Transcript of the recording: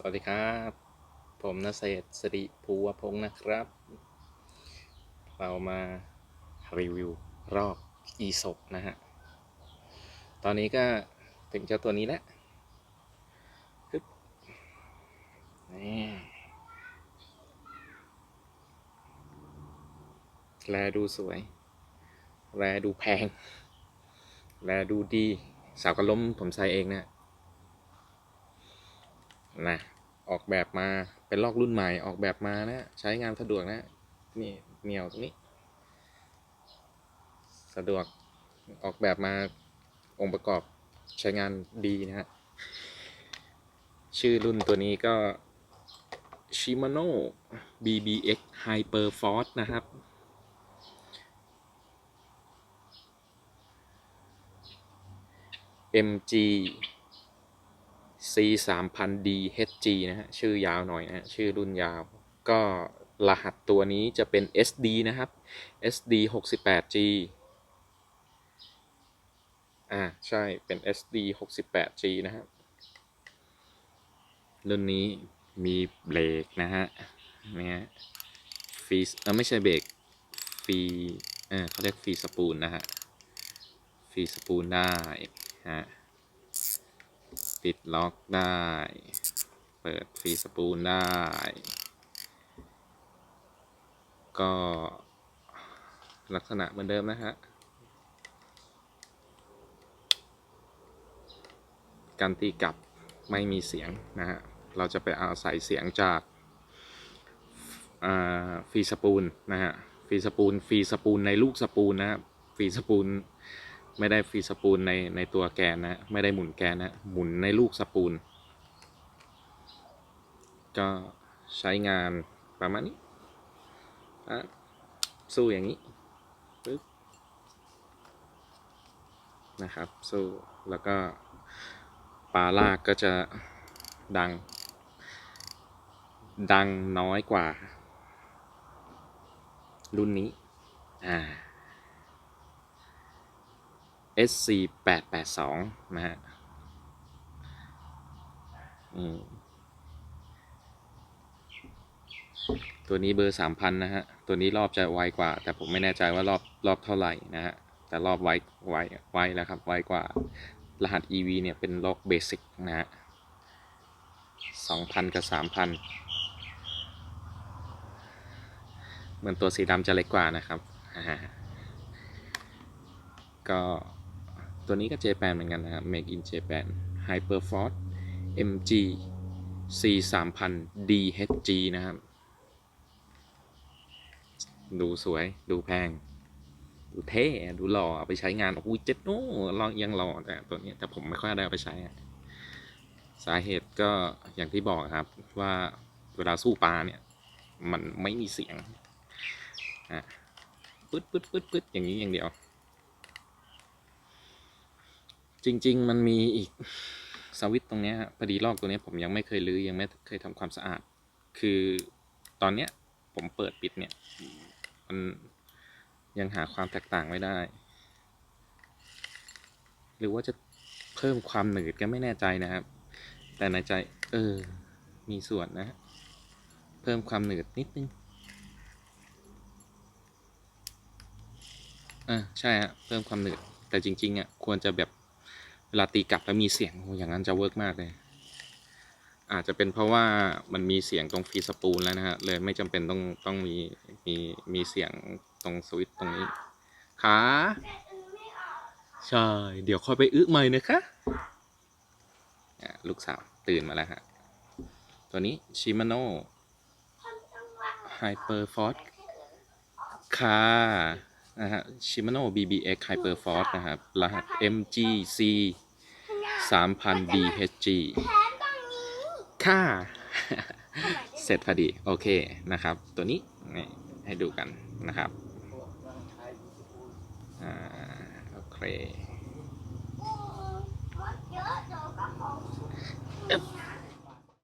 สวัสดีครับ ผมนเศษสิริภูวพงศ์นะครับ เรามารีวิวรอบอีศพนะฮะ ตอนนี้ก็ถึงเจ้าตัวนี้แล้วฮึบนี่แลดูสวย แลดูแพง แลดูดี สาวกระล้มผมใส่เองเนะ นะออกแบบมาเป็นลอกรุ่นใหม่ออกแบบมานะ ใช้งานสะดวกนะ นี่เหนียวตรงนี้ สะดวกออกแบบมาองค์ประกอบใช้งานดีนะฮะ ชื่อรุ่นตัวนี้ก็ Shimano BBX Hyper Force นะครับ MG C 3 0 0 0 D HG นะฮะ ชื่อยาวหน่อยนะฮะชื่อรุ่นยาว ก็รหัสตัวนี้จะเป็น SD นะครับ SD 68G อ่า ใช่เป็น SD 68G นะครับ รุ่นนี้มีเบรกนะฮะเนี่ยฟีเออไม่ใช่เบรกฟีเออเขาเรียกฟีสปูลนะฮะฟีสปูลได้ฮะ ปิดล็อกได้ เปิดฟรีสปูลได้ ก็ลักษณะเหมือนเดิมนะฮะ การตีกลับไม่มีเสียงนะฮะ เราจะไปเอาใส่เสียงจากฟรีสปูลนะฮะ ฟรีสปูล ฟรีสปูลในลูกสปูลนะฮะฟรีสปูล ไม่ได้ฟรีสปูลในในตัวแกนนะ ไม่ได้หมุนแกนนะ หมุนในลูกสปูล ก็ใช้งานประมาณนี้อะสู้อย่างนี้ปึ๊บนะครับ สู้ แล้วก็ปลาลากก็จะดัง ดังน้อยกว่า รุ่นนี้ อ่า SC 8 8 2 นะฮะตัวนี้เบอร์ 3,000 นะฮะ ตัวนี้รอบจะไวกว่า แต่ผมไม่แน่ใจว่ารอบรอบเท่าไหร่นะฮะ แต่รอบไวไวไวแล้วครับ ไวกว่า รหัส EV เนี่ยเป็นล็อกเบสิกนะฮะ 2,000 กับ 3,000 เหมือนตัวสีดำจะเล็กกว่านะครับ ก็ ตัวนี้ก็เจแปนเหมือนกันนะครับ Make in Japan Hyperforce MG C 3 0 0 DHG นะครับ ดูสวย ดูแพง ดูเท่ ดูหล่อ เอาไปใช้งาน โอ้ยเจ็ดโอ้ลองยังหล่อแต่ตัวนี้ แต่ผมไม่ค่อยได้เอาไปใช้ สาเหตุก็อย่างที่บอกครับ ว่าเวลาสู้ปลาเนี่ย มันไม่มีเสียง อะปึ๊ดปึ๊ดปึ๊ดปึ๊ดอย่างนี้อย่างเดียว จริง ๆ มันมีอีกสวิตตรงนี้ฮะพอดีลอกตัวนี้ผมยังไม่เคยรื้อยังไม่เคยทำความสะอาด คือตอนเนี้ยผมเปิดปิดเนี่ย มันยังหาความแตกต่างไม่ได้ หรือว่าจะเพิ่มความหนืดก็ไม่แน่ใจนะครับ แต่ในใจ เออ มีส่วนนะฮะเพิ่มความหนืดนิดนึงอ่าใช่ฮะเพิ่มความหนืดแต่จริง ๆอะควรจะแบบ เวลาตีกลับแล้วมีเสียงโอ้อย่างนั้นจะเวิร์กมากเลย อาจจะเป็นเพราะว่ามันมีเสียงตรงฟีสปูลแล้วนะฮะเลยไม่จำเป็นต้องต้องมีมีมีเสียงตรงสวิตช์ตรงนี้ขาใช่ เดี๋ยวค่อยไปอึใหม่นะคะลูกสาวตื่นมาแล้วฮะ ตัวนี้ชิมาโน่ Hyper Force คานะฮะ Shimano BBX Hyper Force นะครับ รหัส MGC 3000 BHG ค่า เสร็จพอดี โอเคนะครับ ตัวนี้ให้ดูกันนะครับ อ่า โอเค